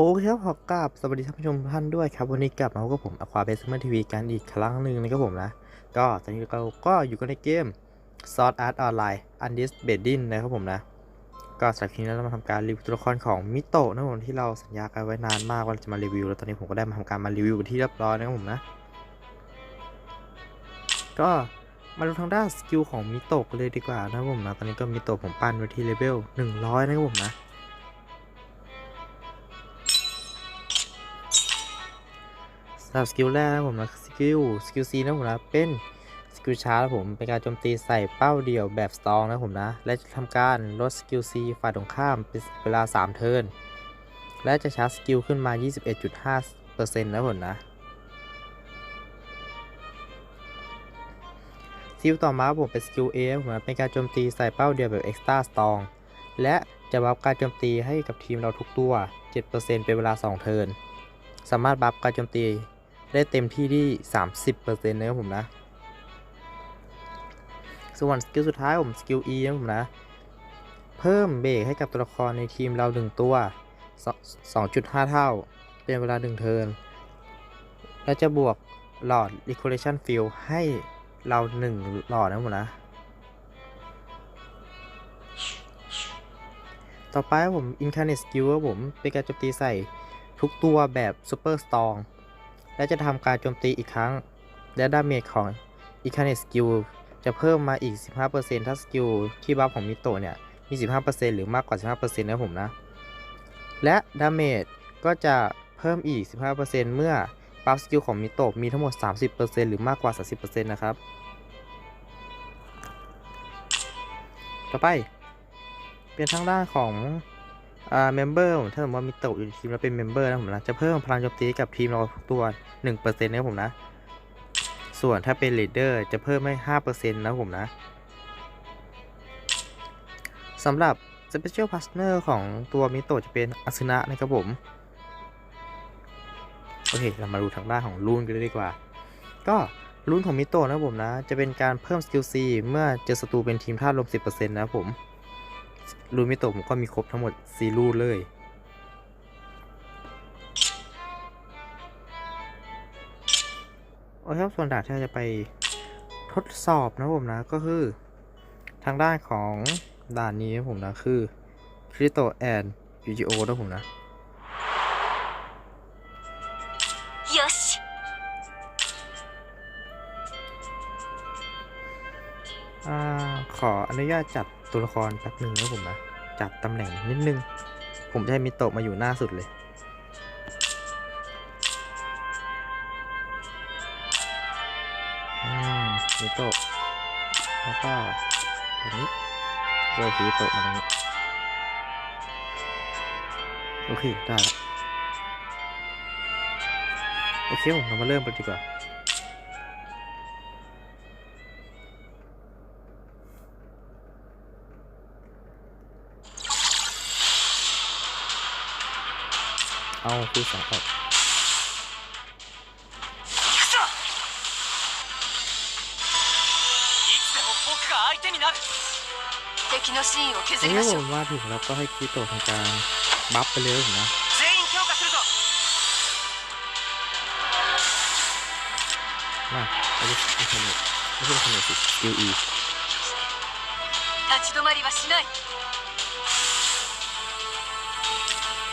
โอเคครับขอกราบสวัสดีท่านผู้ชมท่านด้วยครับ วันนี้กลับมาพบกับผมอควาเบสเมอร์ทีวีกันอีกครั้งหนึ่งนะครับผมนะ ก็ตอนนี้เราก็อยู่กันในเกม Sword Art Online Undis b e d d i n นะครับผมนะ ก็สำหรับคลิปนี้เรามาทำการรีวิวตัวละครของมิโตะนะครับผมที่เราสัญญากันไว้นานมากว่าจะมารีวิว แล้วตอนนี้ผมก็ได้มาทำการมารีวิวเป็นที่เรียบร้อยนะครับผมนะ ก็มาดูทางด้านสกิลของมิโตะเลยดีกว่านะครับผมนะ ตอนนี้ก็มิโตะผมปั้นไว้ที่เลเวล100 นะครับผมนะ สำหรับสกิลแรกนะผมนะสกิลสกิลซีนะผมนะเป็นสกิลชาร์จผมเป็นการโจมตีใส่เป้าเดี่ยวแบบสตองนะผมนะ และจะทำการลดสกิลซีฝ่ายตรงข้ามเป็นเวลา 3 เทิร์นและจะชาร์จสกิลขึ้นมา 21.5%นะครับผมนะสกิลต่อมาผมเป็นสกิล A นะครับผมนะเป็นการโจมตีใส่เป้าเดียวแบบ Extra Strong และจะบัฟการโจมตีให้กับทีมเราทุกตัว 7%เป็นเวลา 2 เทิร์น สามารถบัฟการโจมตี ได้เต็มที่ที่ 30%นะครับผมนะ ส่วนสกิลสุดท้ายผมสกิล E นะครับผมนะ เพิ่มเบรกให้กับตัวละครในทีมเรา1ตัว 2.5 เท่า เป็นเวลา 1 เทิร์น และจะบวกหลอด Recollection Field ให้เรา 1 หลอดนะครับผมนะ ต่อไปผม Incarnate Skill ครับผมเป็นการโจมตีใส่ทุกตัวแบบ Super Strong และจะทำการโจมตีอีกครั้ง และดาเมจของ i c a n e Skill จะเพิ่มมาอีก 15%ถ้าสกิลที่บัฟของมิโตเนี่ยมี 15%หรือมากกว่า 15%นะผมนะ และดาเมจก็จะเพิ่มอีก 15%เมื่อบัฟสกิลของมิโตมีทั้งหมด 30%หรือมากกว่า 30%นะครับ ต่อไป เป็นทางด้านของ อ่าเมมเบอร์ผมถ้าสมมติว่ามีโตะอยู่ทีมแล้วเป็นเมมเบอร์นะผมนะจะเพิ่มพลังโจมตีกับทีมเราทุกตัว1%นะครับผมนะ ส่วนถ้าเป็นลีดเดอร์จะเพิ่มให้ 5%นะครับผมนะสำหรับ Special Partner ของตัวมิโตะจะเป็นอาซึนะนะครับผม โอเค เรามาดูทางด้านของรูนกันเลยดีกว่า ก็รูนของมิโตะนะผมนะ จะเป็นการเพิ่มสกิล C เมื่อเจอศัตรูเป็นทีมธาตุลม 10%นะครับผม รูนมิโตะผมก็มีครบทั้งหมด4รูเลย โอเคครับส่วนด่านที่เราจะไปทดสอบนะผมนะก็คือทางด้านของด่านนี้นะผมนะคือคริโตแอนยูจิโอนะผมนะ ขออนุญาตจัดตัวละครแป๊บหนึ่งนะผมนะ จัดตำแหน่งนิดนึง ผมจะให้มิโตะมาอยู่หน้าสุดเลยอืมมิโตะแล้วก็ตรงนี้โรยมิโตะมาตรงนี้ โอเค ได้ โอเคผมเรามาเริ่มกันดีกว่า เอาคูสองออกโอ้ว่าถึงแล้วก็ให้คิโตทางกลางบัฟไปเลยนะมาอาวุธไม่ใช่ไม่ใช่ขนาดสิสกิวอี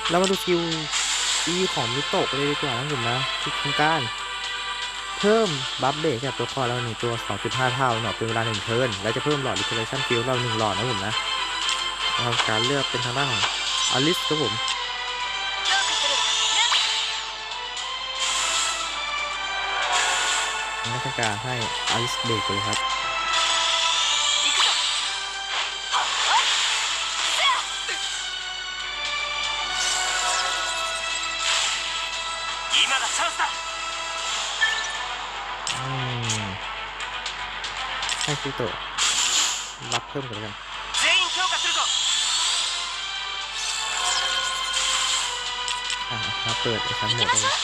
แล้วมาดูคิว อีของมิโตกเลยดีกว่านะผมนะทุกการเพิ่มบัฟเบรกกับตัวคอเราหนึ่งตัว 2.5 เท่าหนาะเป็นเวลาหนึ่งเทิร์นและจะเพิ่มหลอดอิเคเลชั่นฟิวเราหนึ่งหลอดนะผมนะทำการเลือกเป็นทางด้านของอลิสครับผมนักการให้อลิสเบรกเลยครับ ให้ซื้ตัรับเพิ่มกันกันมาเปิดชั้นหมดเลย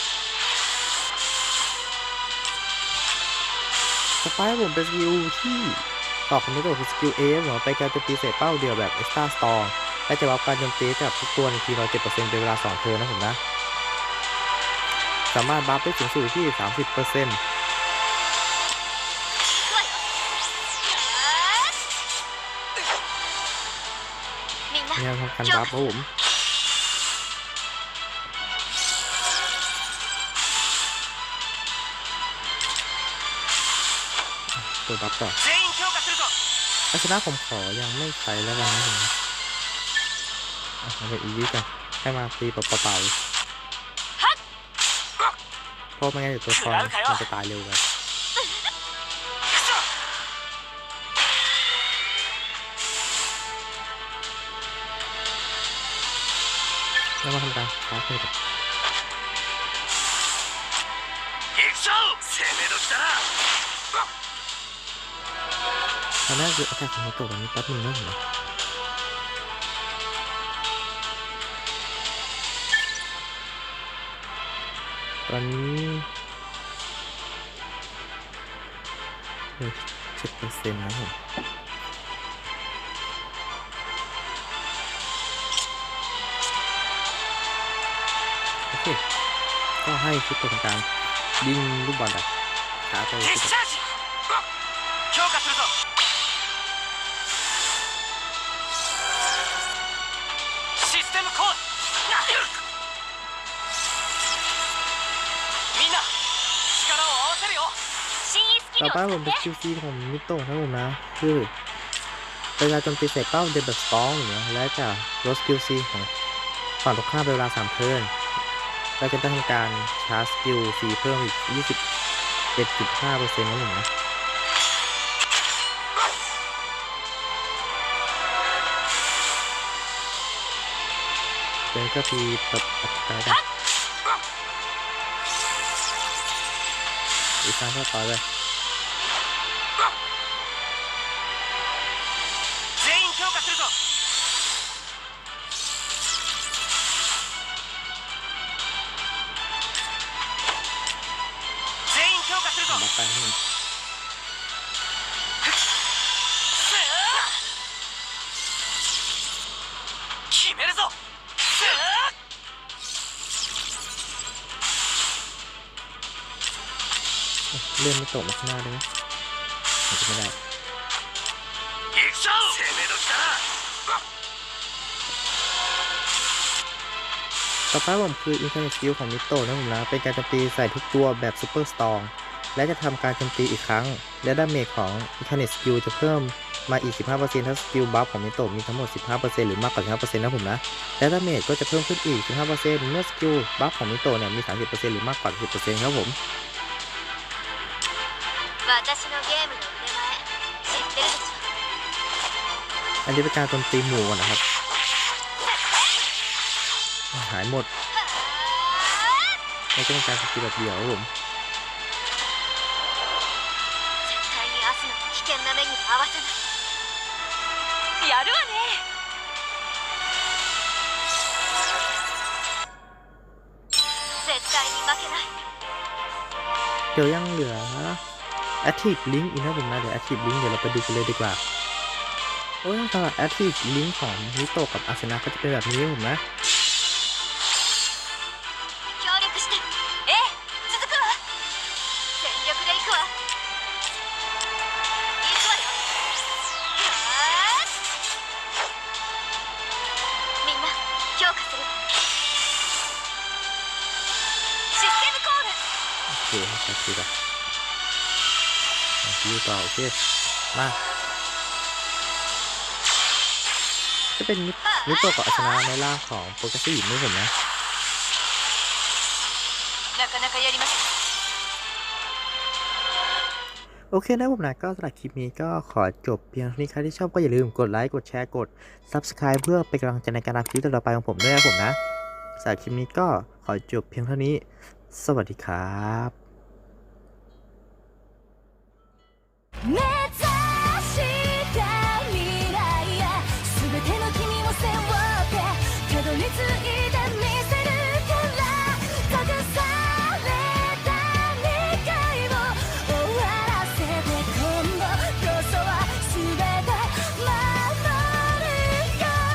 สไปร์ผมเป็นสกิลที่ต่อคอมพิวเตอร์คือสกิลเอฟหรอไปการจะตีเศษเป้าเดียวแบบเอ็กซ์ตร้าสตอร์และจะรับการโจมตีกับทุกตัวในทีเอยเจ็ดเปอร์เซ็นต์ในเวลาสองเทิร์นะผมนะ สามารถบัฟได้สูงสุดที่สามสิบเปอร์เซ็นต์ เนวทำการบัฟครับผมตัวบัฟต่ออาชนะผมขอยังไม่ใช้แล้วกันนะผมเอาไปอีกกันให้มาฟรีเปล่าๆเพราะไม่งั้นเดี๋ยวตัวคอนมันจะตายเร็วไป แล้วมาทำการขอเสร็จตอนแรกคืออากาศของโตะแบนี้แป๊บนึงนะผมตอนนี้เจ็ดเปอร์เซ็นต์นะผม ให้ชุดตังกลางยิงลูกบอลแบบขาไปต่อไปผมเป็นคิวซีผมมิโตะนะผมนะ คือเวลาจมตีใส่เป้าเดบเบิลสตองอย่างเงี้ยแล้วจะลดคิวซีของฝั่งตรงข้ามเป็นเวลาสามเทิร์น เราจะต้องทำการชาร์จสกิลฟรีเพิ่มอีก 27.5%นะผมนะเป็นก็ทีแบบอัตรากันอีกครั้งก็ต่อเลย เลื่อนไม่ตกมาข้างหน้าได้ไหมอไม่ได้ต่อไปผมคืออินเทอร์เน็ตคิวของมิโตนะผมนะ เป็นการโจมตีใส่ทุกตัวแบบซูเปอร์สตองและจะทำการโจมตีอีกครั้ง และดาเมจของอินเทอร์เน็ตสกิลจะเพิ่มมาอีก 15%ถ้าสกิลบัฟของมิโตมีทั้งหมด 15%หรือมากกว่า 15%นะผมนะ และดาเมจก็จะเพิ่มขึ้นอีก 15%เมื่อสกิลบัฟของมิโตเนี่ยมี 30%หรือมากกว่า 10%ครับผม 私のゲームの腕前知ってるでしょ อันนี้เป็นการโจมตีหมู่ก่อนนะครับ หายหมดไม่ใช่เป็นการสกิลแบบเดียวครับผม 絶対にアスナを危険な目に遭わせないやるわね絶対に負けない เดี๋ยวยังเหลือ Active Link อีกนะผมนะ เดี๋ยว Active Link เดี๋ยวเราไปดูกันเลยดีกว่าโอ้ยสำหรับ Active Link ของนิโตกับอาเซนาก็จะเป็นแบบนี้ผมนะโอเคครับ อยู่ต่อโอเค มา จะเป็นมิโตะกับอาชนะในล่าของโปรเกสซี่ไม่เห็นนะโอเคนะผมนะก็สำหรับคลิปนี้ก็ขอจบเพียงเท่านี้ใครที่ชอบก็อย่าลืมกดไลค์กดแชร์กด Subscribe เพื่อเป็นกำลังใจในการทำคลิปต่อไปของผมด้วยนะผมนะสำหรับคลิปนี้ก็ขอจบเพียงเท่านี้ สวัสดีครับ Never